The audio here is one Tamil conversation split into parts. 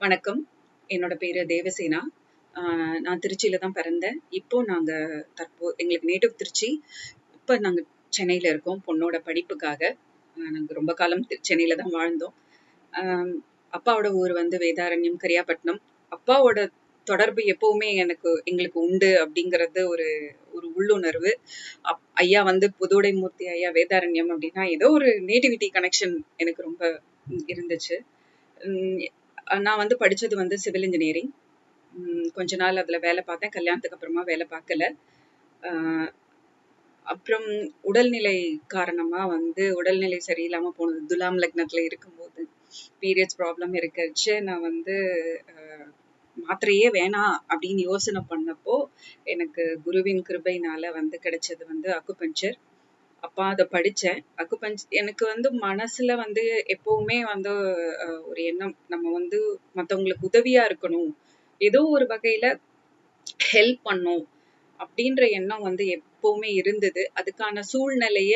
வணக்கம். என்னோட பேரு தேவசேனா. நான் திருச்சியில தான் பிறந்தேன். இப்போ நாங்க தற்போ எங்களுக்கு நேட்டிவ் திருச்சி. இப்ப நாங்க சென்னையில இருக்கோம் பொண்ணோட படிப்புக்காக. நாங்க ரொம்ப காலம் சென்னையில தான் வாழ்ந்தோம். அப்பாவோட ஊர் வந்து வேதாரண்யம், கரியாப்பட்டினம். அப்பாவோட தொடர்பு எப்பவுமே எனக்கு எங்களுக்கு உண்டு அப்படிங்கிறது ஒரு ஒரு உள்ளுணர்வு. அப் ஐயா வந்து புதுவுடைமூர்த்தி ஐயா வேதாரண்யம் அப்படின்னா, ஏதோ ஒரு நேட்டிவிட்டி கனெக்ஷன் எனக்கு ரொம்ப இருந்துச்சு. நான் வந்து படித்தது வந்து சிவில் இன்ஜினியரிங். கொஞ்ச நாள் அதில் வேலை பார்த்தேன். கல்யாணத்துக்கு அப்புறமா வேலை பார்க்கல. அப்புறம் உடல்நிலை காரணமாக வந்து உடல்நிலை சரியில்லாமல் போனது. துலாம் லக்னத்தில் இருக்கும்போது பீரியட்ஸ் ப்ராப்ளம் இருக்கிறச்சு நான் வந்து மாத்திரையே வேணாம் அப்படின்னு யோசனை பண்ணப்போ, எனக்கு குருவின் கிருபையினால வந்து கிடைச்சது வந்து அக்குபஞ்சர். அப்பா அத படிச்சேன். அக்குபஞ்ச் எனக்கு வந்து மனசுல வந்து எப்பவுமே வந்து ஒரு எண்ணம். நம்ம வந்து மத்தவங்களுக்கு உதவியா இருக்கணும். ஏதோ ஒரு வகையில ஹெல்ப் பண்ணும் அப்படின்ற எண்ணம் வந்து எப்பவுமே இருந்தது. அதுக்கான சூழ்நிலைய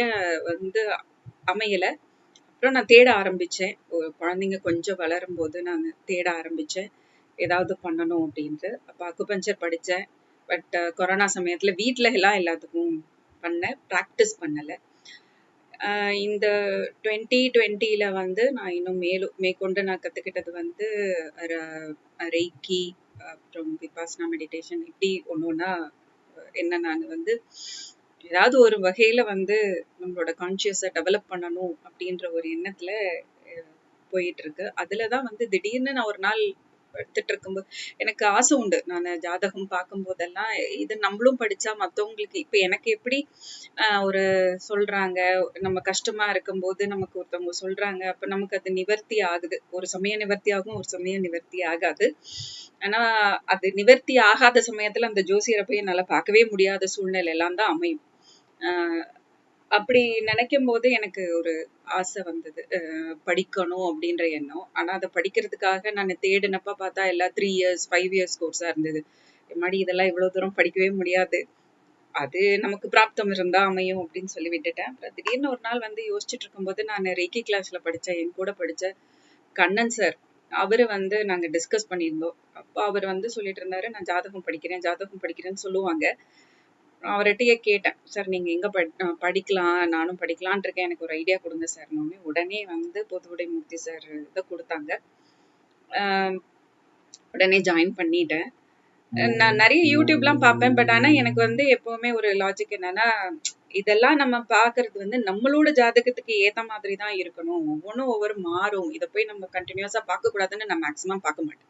வந்து அமையல. அப்புறம் நான் தேட ஆரம்பிச்சேன். குழந்தைங்க கொஞ்சம் வளரும்போது நான் தேட ஆரம்பிச்சேன். ஏதாவது பண்ணணும் அப்படின்ட்டு. அப்ப அக்குபஞ்சர் படிச்சேன். பட் கொரோனா சமயத்துல வீட்டுல எல்லாம் எல்லாத்துக்கும் பண்ண பிராக்டிஸ் பண்ணல. இந்த இந்த 2020ல வந்து நான் இன்னும் மேலும் மேற்கொண்டு நான் கத்துக்கிட்டது வந்து ரெய்கி அப்புறம் விபாசனா மெடிடேஷன் இப்படி ஒன்று ஒன்றா என்ன நான் வந்து ஏதாவது ஒரு வகையில வந்து நம்மளோட கான்ஷியஸ டெவலப் பண்ணணும் அப்படின்ற ஒரு எண்ணத்துல போயிட்டுருக்கு போயிட்டு இருக்கு. தான் வந்து திடீர்னு நான் ஒரு நாள் எடுத்துட்டு இருக்கும்போது எனக்கு ஆசை உண்டு. நானு ஜாதகம் பார்க்கும்போதெல்லாம் இது நம்மளும் படிச்சா மத்தவங்களுக்கு இப்ப எனக்கு எப்படி ஒரு சொல்றாங்க, நம்ம கஷ்டமா இருக்கும்போது நமக்கு ஒருத்தவங்க சொல்றாங்க. அப்ப நமக்கு அது நிவர்த்தி ஆகுது. ஒரு சமயம் நிவர்த்தி ஆகும், ஒரு சமயம் நிவர்த்தி ஆகாது. ஆனா அது நிவர்த்தி ஆகாத சமயத்துல அந்த ஜோசியரை போய் என்னால் பார்க்கவே முடியாத சூழ்நிலை எல்லாம் தான் அமையும். அப்படி நினைக்கும் போது எனக்கு ஒரு ஆசை வந்தது. படிக்கணும் அப்படின்ற எண்ணம். ஆனா அதை படிக்கிறதுக்காக நான் தேடினப்ப பார்த்தா எல்லா த்ரீ இயர்ஸ், ஃபைவ் இயர்ஸ் கோர்ஸா இருந்தது. எம்மாடி இதெல்லாம் இவ்வளவு தூரம் படிக்கவே முடியாது. அது நமக்கு பிராப்தம் இருந்தா அமையும் அப்படின்னு சொல்லி விட்டுட்டேன். அப்புறம் திடீர்னு ஒரு நாள் வந்து யோசிச்சுட்டு இருக்கும்போது நான் ரேக்கி கிளாஸ்ல படித்தேன் என் கூட படிச்ச கண்ணன் சார். அவரு வந்து நாங்க டிஸ்கஸ் பண்ணியிருந்தோம். அப்போ அவர் வந்து சொல்லிட்டு இருந்தாரு, நான் ஜாதகம் படிக்கிறேன், ஜாதகம் படிக்கிறேன்னு சொல்லுவாங்க. அவர்கிட்டயே கேட்டேன். சார் நீங்க எங்க படிக்கலாம், நானும் படிக்கலான் இருக்கேன். எனக்கு ஒரு ஐடியா கொடுங்க சார்ன்னோனே, உடனே வந்து புதுவுடைமூர்த்தி சார் இத குடுத்தாங்க. உடனே ஜாயின் பண்ணிட்டேன். நான் நிறைய யூடியூப்லாம் பார்ப்பேன். பட் ஆனா எனக்கு வந்து எப்பவுமே ஒரு லாஜிக் என்னன்னா, இதெல்லாம் நம்ம பார்க்கறது வந்து நம்மளோட ஜாதகத்துக்கு ஏத்த மாதிரி தான் இருக்கணும். ஒவ்வொன்றும் ஒவ்வொரு மாறும். இதை போய் நம்ம கண்டினியூஸாக பார்க்கக்கூடாதுன்னு நான் மேக்ஸிமம் பார்க்க மாட்டேன்.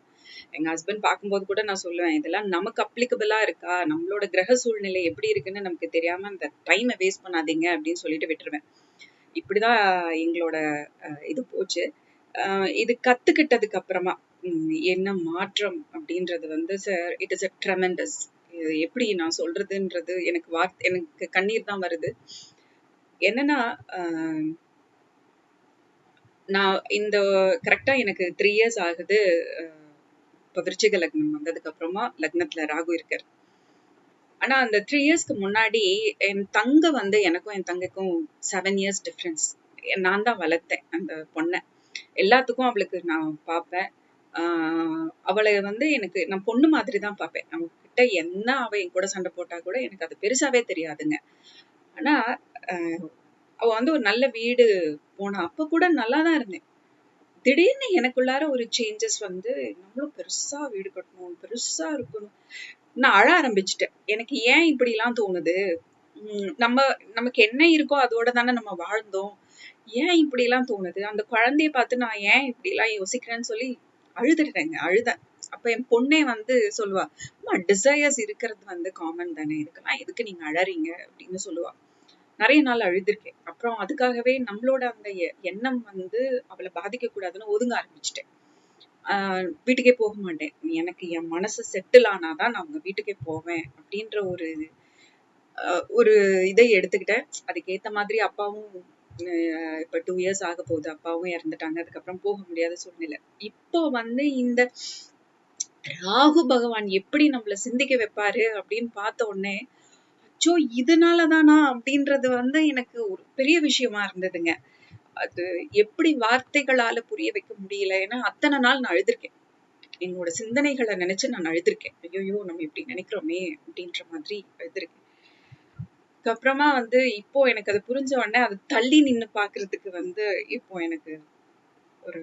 எங்க ஹஸ்பண்ட் பார்க்கும்போது கூட நான் சொல்லுவேன், இதெல்லாம் நமக்கு அப்ளிகபிளா இருக்கா? நம்மளோட கிரக சூழ்நிலை எப்படி இருக்குன்னு நமக்கு தெரியாம அந்த டைமை வேஸ்ட் பண்ணாதீங்க அப்படின்னு சொல்லிட்டு விட்டுருவேன். இப்படிதான் எங்களோட இது போச்சு. இது கத்துக்கிட்டதுக்கு அப்புறமா என்ன மாற்றம் அப்படின்றது வந்து sir it is a tremendous. இது எப்படி நான் சொல்றதுன்றது எனக்கு வார்த் எனக்கு கண்ணீர் தான் வருது. என்னன்னா, நான் இந்த கரெக்டா எனக்கு த்ரீ இயர்ஸ் ஆகுது. இப்போ விருச்சிக லக்னம் வந்ததுக்கு அப்புறமா லக்னத்துல ராகு இருக்காரு. ஆனா அந்த த்ரீ இயர்ஸ்க்கு முன்னாடி என் தங்க வந்து எனக்கும் என் தங்கைக்கும் செவன் இயர்ஸ் டிஃப்ரென்ஸ் நான் தான் வளர்த்தேன் அந்த பொண்ணை எல்லாத்துக்கும் அவளுக்கு நான் பார்ப்பேன். அவளை வந்து எனக்கு நான் பொண்ணு மாதிரி தான் பார்ப்பேன். அவகிட்ட என்ன அவ என் கூட சண்டை போட்டா கூட எனக்கு அது பெருசாவே தெரியாதுங்க. ஆனா அவ வந்து ஒரு நல்ல வீடு போனா. அப்ப கூட நல்லா தான் இருந்தேன். திடீர்னு எனக்குள்ளார ஒரு சேஞ்சஸ் வந்து நம்மளும் பெருசா வீடு கட்டணும், பெருசா இருக்கணும். நான் அழ ஆரம்பிச்சுட்டேன். எனக்கு ஏன் இப்படிலாம் தோணுது? நம்ம நமக்கு என்ன இருக்கோ அதோட தானே நம்ம வாழ்ந்தோம். ஏன் இப்படிலாம் தோணுது? அந்த குழந்தைய பார்த்து நான் ஏன் இப்படிலாம் யோசிக்கிறேன்னு சொல்லி அழுதுடுறேங்க அழுதேன். அப்ப என் பொண்ணே வந்து சொல்லுவா, அம்மா டிசையர்ஸ் இருக்கிறது வந்து காமன் தானே. இதுக்கெல்லாம் எதுக்கு நீங்க அழறீங்க? அப்படின்னு சொல்லுவா. நிறைய நாள் அழுதுருக்கேன். அப்புறம் அதுக்காகவே நம்மளோட அந்த எண்ணம் வந்து அவள பாதிக்கக்கூடாதுன்னு ஒதுங்க ஆரம்பிச்சுட்டேன். வீட்டுக்கே போக மாட்டேன். எனக்கு என் மனசு செட்டில் ஆனாதான் நான் அவங்க வீட்டுக்கே போவேன். அப்படின்ற ஒரு ஒரு இதை எடுத்துக்கிட்டேன். அதுக்கேத்த மாதிரி அப்பாவும் இப்ப டூ இயர்ஸ் ஆகப்போகுது. அப்பாவும் இறந்துட்டாங்க. அதுக்கப்புறம் போக முடியாத சூழ்நிலை. இப்போ வந்து இந்த ராகு பகவான் எப்படி நம்மள சிந்திக்க வைப்பாரு அப்படின்னு பார்த்த உடனே, அச்சோ! இதனாலதானா அப்படின்றது வந்து எனக்கு ஒரு பெரிய விஷயமா இருந்ததுங்க. அது எப்படி வார்த்தைகளால புரிய வைக்க முடியல. ஏன்னா அத்தனை நாள் நான் அழுதுருக்கேன். என்னோட சிந்தனைகளை நினைச்சு நான் அழுதுருக்கேன் ஐயோ நம்ம இப்படி நினைக்கிறோமே அப்படின்ற மாதிரி அழுதுருக்கேன் அதுக்கப்புறமா வந்து இப்போ எனக்கு அது புரிஞ்ச உடனே அது தள்ளி நின்னு பாக்குறதுக்கு வந்து இப்போ எனக்கு ஒரு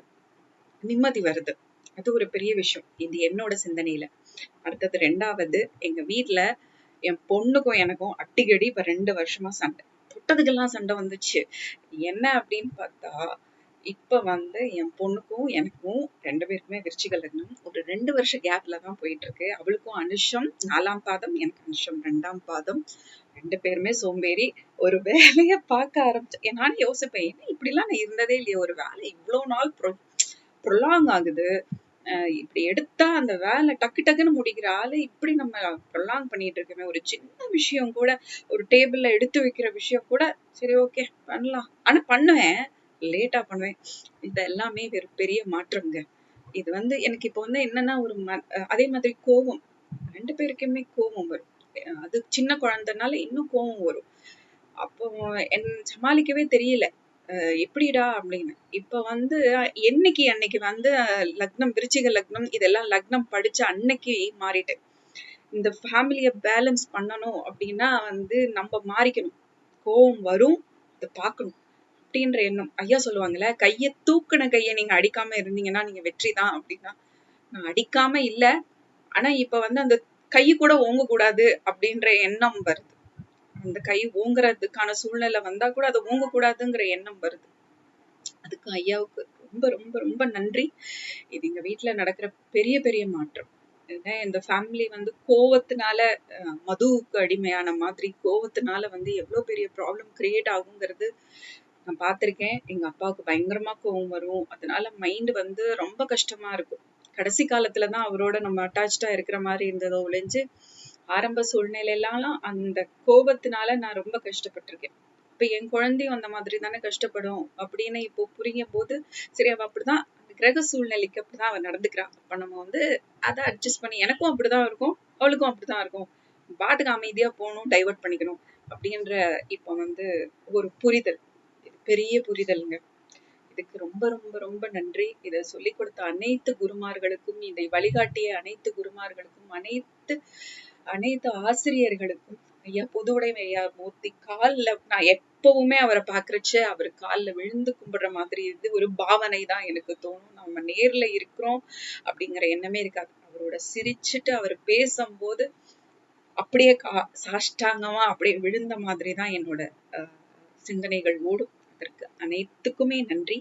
நிம்மதி வருது அது ஒரு பெரிய விஷயம் இது என்னோட சிந்தனையில அடுத்தது ரெண்டாவது எங்க வீட்டுல என் பொண்ணுக்கும் எனக்கும் அடிக்கடி இப்ப ரெண்டு வருஷமா சண்டை. தொட்டதுக்கெல்லாம் சண்டை வந்துச்சு. என்ன அப்படின்னு பார்த்தா இப்ப வந்து என் பொண்ணுக்கும் எனக்கும் ரெண்டு பேருக்குமே விருச்சிக லக்னம். ஒரு ரெண்டு வருஷ கேப்ல தான் போயிட்டு இருக்கு அவளுக்கும் அனுஷம் நாலாம் பாதம் எனக்கு அனுஷம் ரெண்டாம் பாதம். ரெண்டு பேருமே சோம்பேறி. ஒரு வேலைய பார்க்க ஆரம்பிச்சேன் நானும் யோசிப்பேன் என்ன இப்படிலாம் நான் இருந்ததே இல்லையே ஒரு வேலை இவ்வளவு நாள் ப்ரொ ப்ரொலாங் ஆகுது. இப்படி எடுத்தா அந்த வேலை டக்கு டக்குன்னு முடிக்கிற ஆளு இப்படி நம்ம ப்ரொலாங் பண்ணிட்டு இருக்கோமே. ஒரு சின்ன விஷயம் கூட ஒரு டேபிள்ல எடுத்து வைக்கிற விஷயம் கூட சரி ஓகே பண்ணலாம். ஆனா பண்ணுவேன். லேட்டா பண்ணுவேன். இது எல்லாமே ஒரு பெரிய மாற்றம்ங்க. இது வந்து எனக்கு இப்போ வந்து என்னன்னா ஒரு ம- அதே மாதிரி கோவம். ரெண்டு பேருக்குமே கோவம் வரும். அது சின்ன குழந்தைனால இன்னும் கோபம் வரும். அப்போ என் சமாளிக்கவே தெரியல. எப்படிடா அப்படின்னு. இப்ப வந்து என்னைக்கு அன்னைக்கு வந்து லக்னம் விருச்சிக லக்னம் இதெல்லாம் லக்னம் படிச்சு அன்னைக்கு மாறிட்டேன் இந்த ஃபேமிலிய பேலன்ஸ் பண்ணணும் அப்படின்னா வந்து நம்ம மாறிக்கணும். கோவம் வரும் இதை பார்க்கணும் அப்படின்ற எண்ணம். ஐயா சொல்லுவாங்கல்ல கைய தூக்குன கைய நீங்க அடிக்காம இருந்தீங்கன்னா நீங்க வெற்றி தான் அப்படின்னா. நான் அடிக்காம இல்ல ஆனா இப்ப வந்து அந்த கை கூட ஓங்க கூடாது அப்படின்ற எண்ணம் வருது. அந்த கை ஓங்குறதுக்கான சூழ்நிலை வந்தா கூட அதை ஓங்க கூடாதுங்கிற எண்ணம் வருது. அதுக்கு ஐயாவுக்கு ரொம்ப ரொம்ப ரொம்ப நன்றி. இது எங்க வீட்டுல நடக்கிற பெரிய பெரிய மாற்றம். ஏன்னா இந்த ஃபேமிலி வந்து கோவத்தினால அஹ், மதுவுக்கு அடிமையான மாதிரி கோவத்தினால வந்து எவ்வளவு பெரிய ப்ராப்ளம் கிரியேட் ஆகுங்கிறது நான் பார்த்திருக்கேன். எங்க அப்பாவுக்கு பயங்கரமா கோவம் வரும். அதனால மைண்ட் வந்து ரொம்ப கஷ்டமா இருக்கும். கடைசி காலத்துல தான் அவரோட நம்ம அட்டாச்சா இருக்கிற மாதிரி இருந்ததோ ஒழிஞ்சு ஆரம்ப சூழ்நிலையிலாம் அந்த கோபத்தினால நான் ரொம்ப கஷ்டப்பட்டிருக்கேன். இப்ப என் குழந்தையும் அந்த மாதிரி தானே கஷ்டப்படும் அப்படின்னு இப்போ புரியும் போது சரி அவ அப்படிதான் அந்த கிரக சூழ்நிலைக்கு அப்படிதான் அவ நடந்துக்கிறா அப்ப நம்ம வந்து அதை அட்ஜஸ்ட் பண்ணி எனக்கும் அப்படிதான் இருக்கும் அவளுக்கும் அப்படிதான் இருக்கும். பாட்டுக்கு அமைதியா போகணும் டைவர்ட் பண்ணிக்கணும் அப்படின்ற இப்போ வந்து ஒரு புரிதல். இது பெரிய புரிதலுங்க. இதுக்கு ரொம்ப ரொம்ப ரொம்ப நன்றி. இதை சொல்லிக் கொடுத்த அனைத்து குருமார்களுக்கும் இதை வழிகாட்டிய அனைத்து குருமார்களுக்கும் அனைத்து அனைத்து ஆசிரியர்களுக்கும் ஐயா புதுவுடை ஐயா மூர்த்தி காலில் நான் எப்பவுமே அவரை பாக்குறச்ச அவர் காலில் விழுந்து கும்பிடுற மாதிரி இது ஒரு பாவனை தான் எனக்கு தோணும். நம்ம நேரில் இருக்கிறோம் அப்படிங்கிற எண்ணமே இருக்காது. அவரோட சிரிச்சுட்டு அவர் பேசும்போது அப்படியே கா சாஷ்டாங்கமா அப்படியே விழுந்த மாதிரி தான் என்னோட சிந்தனைகள் ஓடும். அதற்கு அனைத்துக்குமே நன்றி.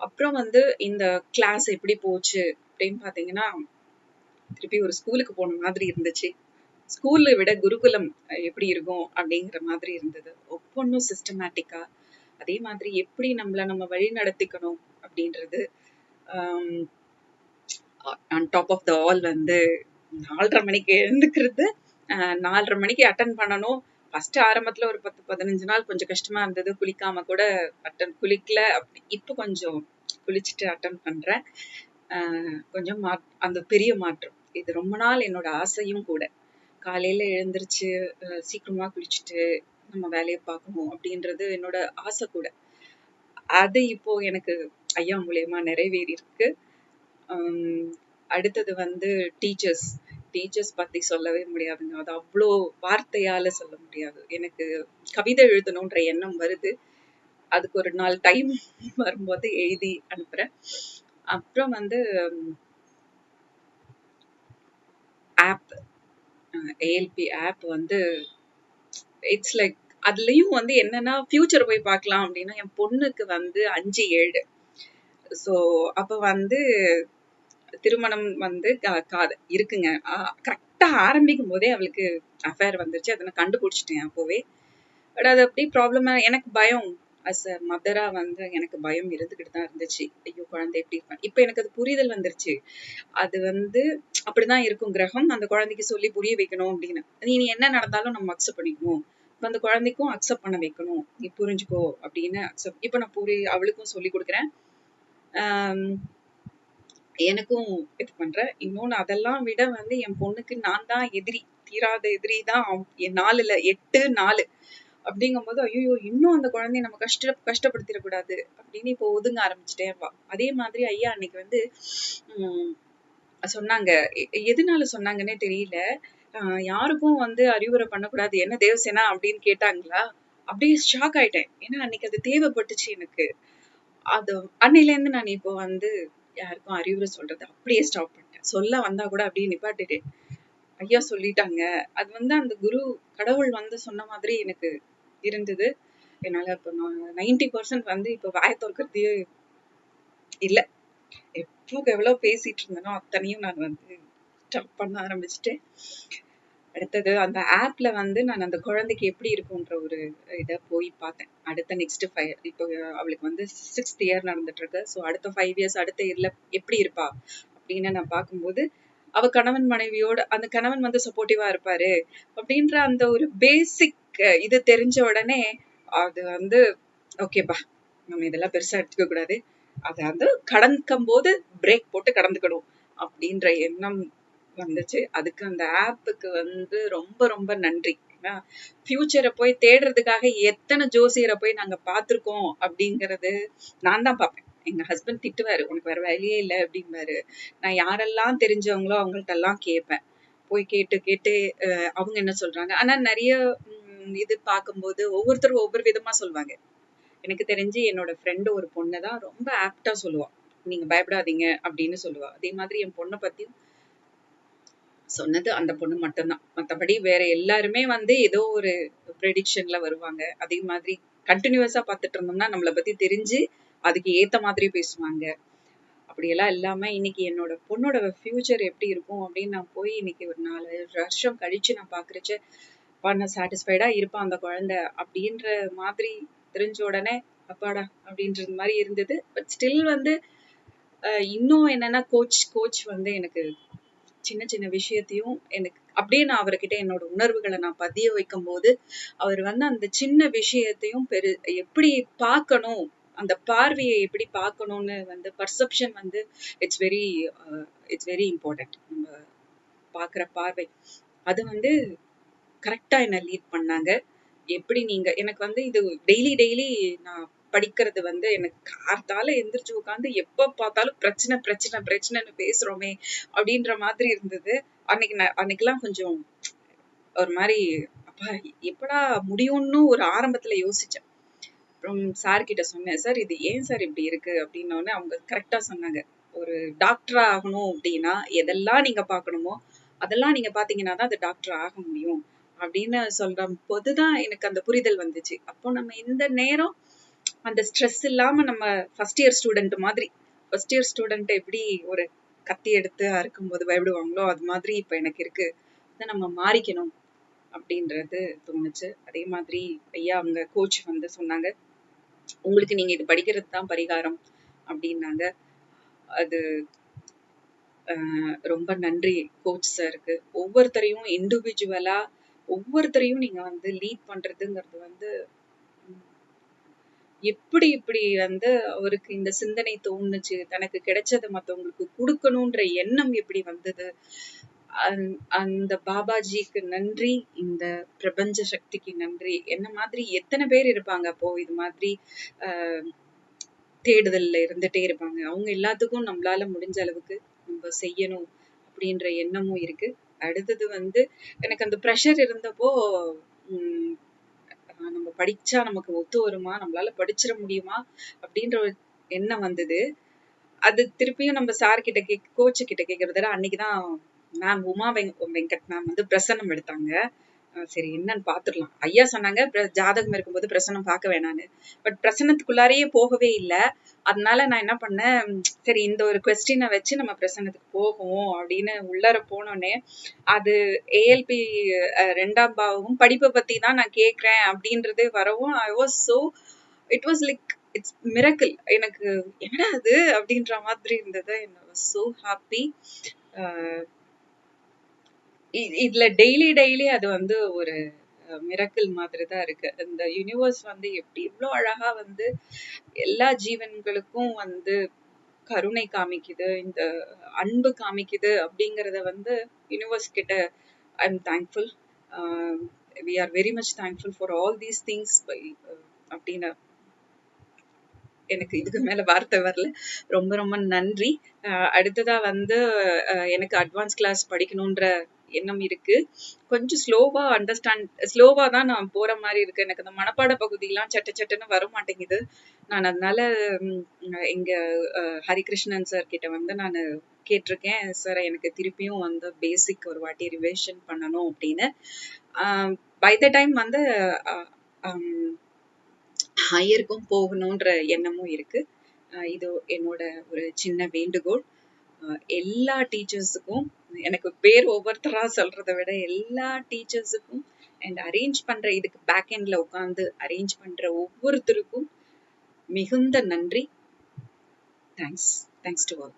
அப்புறம் வந்து இந்த கிளாஸ் எப்படி போச்சு அப்படின்னு பார்த்தீங்கன்னா திருப்பி ஒரு ஸ்கூலுக்கு போன மாதிரி இருந்துச்சு. ஸ்கூல்ல விட குருகுலம் எப்படி இருக்கும் அப்படிங்கிற மாதிரி இருந்தது. ஒவ்வொன்றும் சிஸ்டமேட்டிக்கா அதே மாதிரி எப்படி நம்மள நம்ம வழி நடத்திக்கணும் அப்படின்றது on top of the all வந்து நாலரை மணிக்கு எழுந்துக்கிறது நாலரை மணிக்கு அட்டன் பண்ணணும். ஃபர்ஸ்ட் ஆரம்பத்துல ஒரு பத்து பதினஞ்சு நாள் கொஞ்சம் கஷ்டமா இருந்தது. குளிக்காம கூட அட்டன் குளிக்கல. அப்படி இப்போ கொஞ்சம் குளிச்சுட்டு அட்டன் பண்றேன். ஆஹ் கொஞ்சம் மா அந்த பெரிய மாற்றம். இது ரொம்ப நாள் என்னோட ஆசையும் கூட. காலையில எழுந்திருச்சு சீக்கிரமா குளிச்சுட்டு நம்ம வேலையை பார்க்கணும் அப்படின்றது என்னோட ஆசை கூட. அது இப்போ எனக்கு ஐயா மூலியமா நிறைவேறி இருக்கு அடுத்தது வந்து டீச்சர்ஸ். டீச்சர்ஸ் பத்தி சொல்லவே முடியாதுங்க. அது அவ்வளோ வார்த்தையால சொல்ல முடியாது. எனக்கு கவிதை எழுதணுன்ற எண்ணம் வருது. அதுக்கு ஒரு நாள் டைம் வரும்போது எழுதி அனுப்புறேன். அப்புறம் வந்து ஆப் ஏஎல்பி ஆப் வந்து இட்ஸ் லைக் அதுலேயும் வந்து என்னன்னா ஃபியூச்சர் போய் பார்க்கலாம் அப்படின்னா என் பொண்ணுக்கு வந்து அஞ்சு ஏழு. ஸோ அப்போ வந்து திருமணம் வந்து கா- காது இருக்குங்க. கரெக்டாக ஆரம்பிக்கும் போதே அவளுக்கு அஃபேர் வந்துருச்சு. அதை நான் கண்டுபிடிச்சிட்டேன் அப்போவே. பட் அது அப்படி ப்ராப்ளமாக எனக்கு பயம். அஸ் அ மதரா வந்து எனக்கு பயம் இருந்துகிட்டு தான் இருந்துச்சு. ஐயோ குழந்தை எப்படி இருப்பேன் இப்போ எனக்கு அது புரிதல் வந்துருச்சு. அது வந்து அப்படிதான் இருக்கும் கிரகம். அந்த குழந்தைக்கு சொல்லி புரிய வைக்கணும் அப்படின்னு. நீ என்ன நடந்தாலும் நம்ம அக்செப்ட் பண்ணிக்கணும் இப்போ அந்த குழந்தைக்கும் அக்செப்ட் பண்ண வைக்கணும். நீ புரிஞ்சுக்கோ அப்படின்னு அக்செப்ட் இப்போ நான் புரி அவளுக்கும் சொல்லி கொடுக்குறேன். எனக்கும் இது பண்றேன் இன்னொன்னு அதெல்லாம் விட வந்து என் பொண்ணுக்கு நான் தான் எதிரி தீராத எதிரி தான். நாலுல எட்டு நாலு. அப்படிங்கும்போது ஐயோ இன்னும் அந்த குழந்தைய நம்ம கஷ்ட கஷ்டப்படுத்திடக்கூடாது அப்படின்னு இப்போ ஒதுங்க ஆரம்பிச்சிட்டேன் வா அதே மாதிரி ஐயா அன்னைக்கு வந்து சொன்னாங்க. எதனால சொன்னாங்கன்னே தெரியல. யாருக்கும் வந்து அறிவுரை பண்ணக்கூடாது என்ன தேவசேனா அப்படின்னு கேட்டாங்களா? அப்படியே ஷாக் ஆயிட்டேன். ஏன்னா அன்னைக்கு அது தேவைப்பட்டுச்சு எனக்கு. அது அன்னையிலேருந்து நான் இப்போ வந்து யாருக்கும் அறிவுரை சொல்றது அப்படியே ஸ்டாப் பண்ணிட்டேன். சொல்ல வந்தா கூட அப்படியே நிப்பாட்டிட்டேன். ஐயா சொல்லிட்டாங்க. அது வந்து அந்த குரு கடவுள் வந்து சொன்ன மாதிரி எனக்கு இருந்தது. என்னால இப்போ நான் நைன்டி பர்சன்ட் வந்து இப்போ வாய திறக்கிறதே இல்லை. எப்போக்கு எவ்வளோ பேசிட்டு இருந்தேனோ அத்தனையும் நான் வந்து ஸ்டாப் பண்ண ஆரம்பிச்சிட்டேன். அடுத்தது அந்த ஆப்ல வந்து நான் அந்த குழந்தைக்கு எப்படி இருக்கும்ன்ற ஒரு இதை போய் பார்த்தேன். அடுத்த நெக்ஸ்ட் ஃபைவ் இப்போ அவளுக்கு வந்து சிக்ஸ்த் இயர் நடந்துட்டு இருக்கு ஸோ அடுத்த ஃபைவ் இயர்ஸ் அடுத்த இயர்ல எப்படி இருப்பா அப்படின்னு நான் பார்க்கும்போது அவ கணவன் மனைவியோட அந்த கணவன் வந்து சப்போர்ட்டிவா இருப்பாரு அப்படின்ற அந்த ஒரு பேசிக் இது தெரிஞ்ச உடனே அது வந்து ஓகேப்பா நம்ம இதெல்லாம் பெருசா எடுத்துக்க கூடாது. அதை வந்து கடந்துக்கும் போது பிரேக் போட்டு கடந்துக்கணும் அப்படின்ற எண்ணம் வந்துச்சு. அதுக்கு அந்த ஆப்புக்கு வந்து ரொம்ப ரொம்ப நன்றி. ஃபியூச்சரை போய் தேடுறதுக்காக எத்தனை ஜோசியரை போய் நாங்க பார்த்துருக்கோம் அப்படிங்கறது நான் தான் பார்ப்பேன். எங்க ஹஸ்பண்ட் திட்டுவாரு உனக்கு வேற வேலையே இல்லை அப்படிம்பாரு. நான் யாரெல்லாம் தெரிஞ்சவங்களோ அவங்கள்ட்ட எல்லாம் கேட்பேன். போய் கேட்டு கேட்டு அவங்க என்ன சொல்றாங்க. ஆனா நிறைய இது பார்க்கும்போது ஒவ்வொருத்தரும் ஒவ்வொரு விதமா சொல்லுவாங்க எனக்கு தெரிஞ்சு என்னோட ஃப்ரெண்டு ஒரு பொண்ணை தான் ரொம்ப ஆப்டா சொல்லுவா. நீங்க பயப்படாதீங்க அப்படின்னு சொல்லுவா. அதே மாதிரி என் பொண்ணை பத்தியும் சொன்னது அந்த பொண்ணு மட்டும்தான். மத்தபடி வேற எல்லாருமே வந்து ஏதோ ஒரு ப்ரெடிக்ஷன்ல வருவாங்க. அதே மாதிரி கண்டினியூஸா பார்த்துட்டு இருந்தோம்னா நம்மளை பத்தி தெரிஞ்சு அதுக்கு ஏத்த மாதிரி பேசுவாங்க. அப்படியெல்லாம் இல்லாம இன்னைக்கு என்னோட பொண்ணோட ஃபியூச்சர் எப்படி இருக்கும் அப்படின்னு நான் போய் இன்னைக்கு ஒரு நாலு வருஷம் கழிச்சு நான் பாக்குறச்ச பண்ண சாட்டிஸ்ஃபைடா இருப்பான் அந்த குழந்தை அப்படின்ற மாதிரி தெரிஞ்ச உடனே அப்பாடா அப்படின்றது மாதிரி இருந்தது. பட் ஸ்டில் வந்து இன்னும் என்னன்னா கோச் கோச் வந்து எனக்கு சின்ன சின்ன விஷயத்தையும் எனக்கு அப்படியே நான் அவர்கிட்ட என்னோட உணர்வுகளை நான் பதிய வைக்கும் போது அவர் வந்து அந்த சின்ன விஷயத்தையும் பெரு எப்படி பார்க்கணும் அந்த பார்வையை எப்படி பார்க்கணும்னு வந்து பர்செப்ஷன் வந்து it's very it's very important நம்ம பார்க்குற பார்வை. அது வந்து கரெக்டா என்ன லீட் பண்ணாங்க. எப்படி நீங்க எனக்கு வந்து இது டெய்லி டெய்லி நான் படிக்கிறது வந்து எனக்கு கார்த்தால எந்திரிச்சு உட்காந்து எப்ப பார்த்தாலும் பிரச்சனை பிரச்சனை பிரச்சனைன்னு பேசுறோமே அப்படின்ற மாதிரி இருந்தது. அன்னைக்கு நான் அன்னைக்கெல்லாம் கொஞ்சம் ஒரு மாதிரி அப்பா எப்படா முடியும்னு ஒரு ஆரம்பத்துல யோசிச்சேன். அப்புறம் சார் கிட்ட சொன்னேன் சார் இது ஏன் சார் இப்படி இருக்கு? அப்படின்னோடனே அவங்க கரெக்டா சொன்னாங்க. ஒரு டாக்டர் ஆகணும் அப்படின்னா எதெல்லாம் நீங்க பார்க்கணுமோ அதெல்லாம் நீங்க பாத்தீங்கன்னா தான் அது டாக்டர் ஆக முடியும். அப்படின்னு சொல்ற போதுதான் எனக்கு அந்த புரிதல் வந்துச்சு. அப்போ நம்ம இந்த நேரம் அந்த ஸ்ட்ரெஸ் இல்லாம நம்ம ஃபர்ஸ்ட் இயர் ஸ்டூடெண்ட் மாதிரி ஃபர்ஸ்ட் இயர் ஸ்டூடெண்ட் எப்படி ஒரு கத்தி எடுத்து அறுக்கும்போது பயப்படுவாங்களோ அது மாதிரி இப்ப எனக்கு இருக்கு. அதை நம்ம மாறிக்கணும் அப்படின்றது தோணுச்சு. அதே மாதிரி ஐயா அவங்க கோச் வந்து சொன்னாங்க உங்களுக்கு நீங்க இது படிக்கிறது தான் பரிகாரம் அப்படின்னாங்க. அது ரொம்ப நன்றி கோச் சாருக்கு ஒவ்வொருத்தரையும் இண்டிவிஜுவலா ஒவ்வொருத்தரையும் நீங்க வந்து லீட் பண்றதுங்கிறது வந்து எப்படி இப்படி வந்து அவருக்கு இந்த சிந்தனை தோணுச்சு தனக்கு கிடைச்சதை மத்தவங்களுக்கு கொடுக்கணும்ன்ற எண்ணம் எப்படி வந்தது? அந்த- பாபாஜிக்கு நன்றி இந்த பிரபஞ்ச சக்திக்கு நன்றி என்ன மாதிரி எத்தனை பேர் இருப்பாங்க அப்போ இது மாதிரி ஆஹ் தேடுதல்ல இருந்துட்டே இருப்பாங்க. அவங்க எல்லாத்துக்கும் நம்மளால முடிஞ்ச அளவுக்கு நம்ம செய்யணும் அப்படின்ற எண்ணமும் இருக்கு. அடுத்தது வந்து எனக்கு அந்த ப்ரெஷர் இருந்தப்போ உம் ஆஹ் நம்ம படிச்சா நமக்கு ஒத்து வருமா? நம்மளால படிச்சிட முடியுமா? அப்படின்ற ஒரு எண்ணம் வந்தது. அது திருப்பியும் நம்ம சார் கிட்ட கேக் கோச் கிட்ட கேட்கறதுல அன்னைக்குதான் மேம் உமா வெங் வெங்கட் மேம் வந்து பிரசன்னம் எடுத்தாங்க. சரி என்னன்னு பாத்துடலாம் ஐயா சொன்னாங்க ஜாதகம் இருக்கும்போது பிரசன்னம் பார்க்க வேணான்னு. பட் பிரசன்னத்துக்குள்ளாரையே போகவே இல்லை. அதனால நான் என்ன பண்ணேன் சரி இந்த ஒரு கொஸ்டினை வச்சு நம்ம பிரசன்னத்துக்கு போகும் அப்படின்னு உள்ளார போனோடனே அது ஏஎல்பி ரெண்டாம் பாவமும் படிப்பை பத்தி தான் நான் கேட்குறேன் அப்படின்றது வரவும் I was so it was like it's miracle எனக்கு என்னடா அது அப்படின்ற மாதிரி இருந்தது. வாஸ் சோ ஹாப்பி இதுல டெய்லி டெய்லி அது வந்து ஒரு மிரக்கல் மாதிரி தான் இருக்கு. இந்த யூனிவர்ஸ் வந்து எப்படி இவ்வளோ அழகா வந்து எல்லா ஜீவன்களுக்கும் வந்து கருணை காமிக்குது இந்த அன்பு காமிக்குது அப்படிங்கறத வந்து யூனிவர்ஸ் கிட்ட I am thankful we are very much thankful for all these things அப்படின்னு எனக்கு இதுக்கு மேல வார்த்தை வரல. ரொம்ப ரொம்ப நன்றி. அடுத்ததா வந்து எனக்கு அட்வான்ஸ் கிளாஸ் படிக்கணுன்ற எண்ணம் இருக்கு. கொஞ்சம் ஸ்லோவா அண்டர்ஸ்டாண்ட் ஸ்லோவா தான் நான் போற மாதிரி இருக்கு. எனக்கு அந்த மனப்பாட பகுதியெல்லாம் சட்ட சட்டுன்னு வர மாட்டேங்குது. நான் அதனால இங்க எங்க ஹரிகிருஷ்ணன் சார் கிட்ட வந்து நான் கேட்டிருக்கேன். சார் எனக்கு திருப்பியும் வந்து பேசிக் ஒரு வாட்டி ரிவிஷன் பண்ணணும் அப்படின்னு. பை த டைம் வந்து ஹையருக்கும் போகணுன்ற எண்ணமும் இருக்கு. இது என்னோட ஒரு சின்ன வேண்டுகோள். எல்லா டீச்சர்ஸுக்கும் எனக்கு பேர் ஒவ்வொருத்தரா சொல்றதை விட எல்லா டீச்சர்ஸுக்கும் அண்ட் அரேஞ்ச் பண்ற இதுக்கு பேக் எண்ட்ல உட்காந்து அரேஞ்ச் பண்ற ஒவ்வொருத்தருக்கும் மிகுந்த நன்றி. Thanks thanks to all